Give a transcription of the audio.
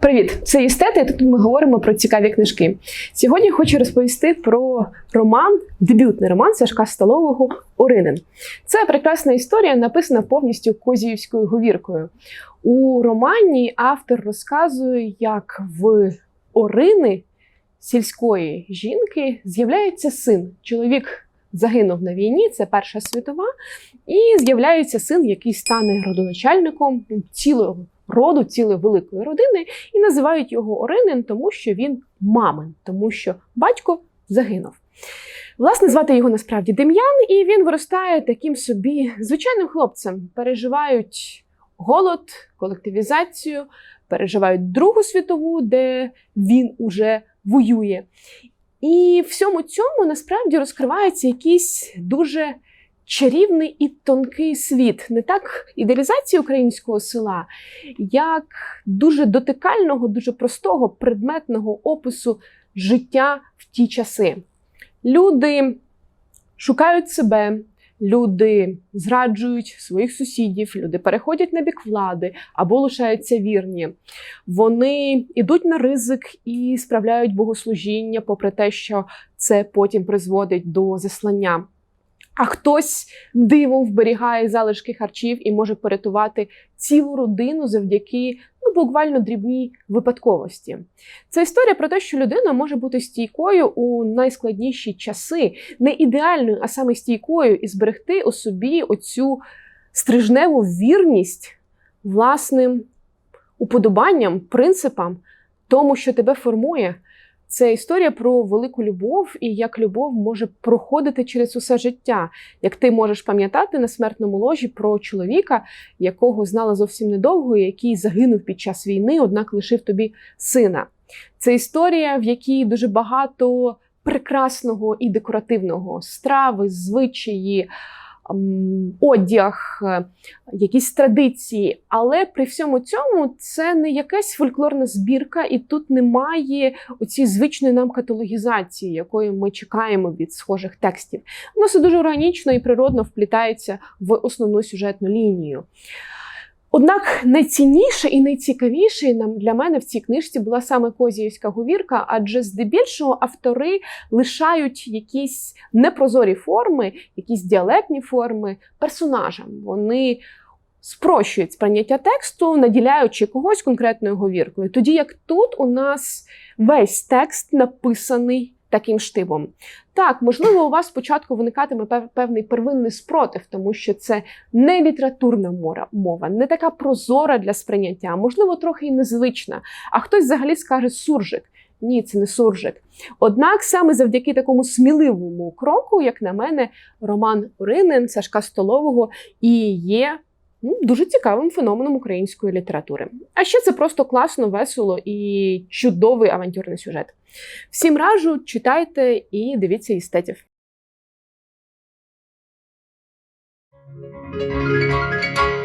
Привіт, це Істети. і Тут ми говоримо про цікаві книжки. Сьогодні хочу розповісти про роман, дебютний роман Сашка Столового Оринин. Це прекрасна історія, написана повністю козіївською говіркою. У романі автор розказує, як в Орини сільської жінки з'являється син. Чоловік загинув на війні, це Перша світова, і з'являється син, який стане родоначальником цілого роду, цілої великої родини, і називають його Оринин, тому що він мамин, тому що батько загинув. Власне, звати його насправді Дем'ян, і він виростає таким собі звичайним хлопцем. Переживають голод, колективізацію, переживають Другу світову, де він уже воює. І всьому цьому насправді розкривається якийсь дуже чарівний і тонкий світ, не так ідеалізації українського села, як дуже дотикального, дуже простого предметного опису життя в ті часи. Люди шукають себе. Люди зраджують своїх сусідів, люди переходять на бік влади або лишаються вірні. Вони йдуть на ризик і справляють богослужіння, попри те, що це потім призводить до заслання. А хтось дивом вберігає залишки харчів і може порятувати цілу родину завдяки ну, буквально дрібній випадковості. Це історія про те, що людина може бути стійкою у найскладніші часи, не ідеальною, а саме стійкою, і зберегти у собі оцю стрижневу вірність власним уподобанням, принципам, тому, що тебе формує. Це історія про велику любов і як любов може проходити через усе життя. Як ти можеш пам'ятати на смертному ложі про чоловіка, якого знала зовсім недовго, який загинув під час війни, однак лишив тобі сина. Це історія, в якій дуже багато прекрасного і декоративного страви, звичаї одяг, е, якісь традиції. Але при всьому цьому це не якась фольклорна збірка, і тут немає оцієї звичної нам каталогізації, якої ми чекаємо від схожих текстів. Воно все дуже органічно і природно вплітається в основну сюжетну лінію. Однак найцінніше і найцікавіше для мене в цій книжці була саме Козіївська говірка, адже здебільшого автори лишають якісь непрозорі форми, якісь діалектні форми персонажам. Вони спрощують сприйняття тексту, наділяючи когось конкретною говіркою. Тоді як тут у нас весь текст написаний таким штибом. Так, можливо, у вас спочатку виникатиме певний первинний спротив, тому що це не літературна мова, не така прозора для сприйняття, можливо, трохи і незвична. А хтось взагалі скаже суржик. Ні, це не суржик. Однак саме завдяки такому сміливому кроку, як на мене, Роман Оринин Сашка Столового і є ну, дуже цікавим феноменом української літератури. А ще це просто класно, весело і чудовий авантюрний сюжет. Всім раджу, читайте і дивіться істетів. Thank you.